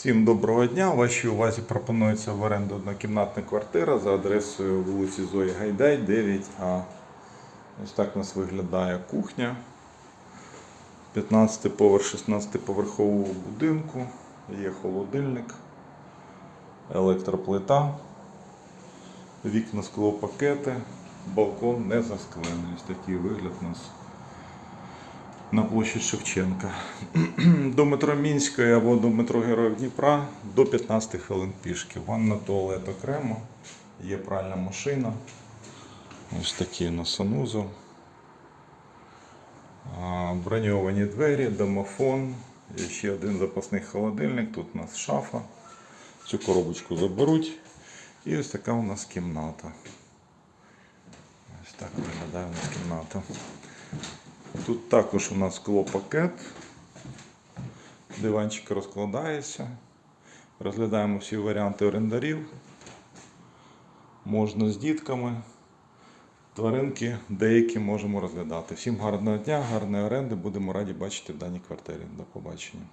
Всім доброго дня. Вашій увазі пропонується в оренду однокімнатна квартира за адресою вулиці Зої Гайдай, 9А. Ось так у нас виглядає кухня. 15 поверх 16 поверхового будинку. Є холодильник, електроплита, вікна склопакети, балкон не засклений. Ось такий вигляд у нас на площі Шевченка. До метро Мінської або до метро Героїв Дніпра до 15 хвилин пішки. Ванна, туалет окремо, є пральна машина. Ось такий у нас санузел. Броньовані двері, домофон, є ще один запасний холодильник, тут у нас шафа. Цю коробочку заберуть. І ось така у нас кімната. Ось так виглядає у нас кімната. Тут також у нас склопакет. Диванчик розкладається. Розглядаємо всі варіанти орендарів. Можна з дітками. Тваринки деякі можемо розглядати. Всім гарного дня, гарної оренди. Будемо раді бачити в даній квартирі. До побачення.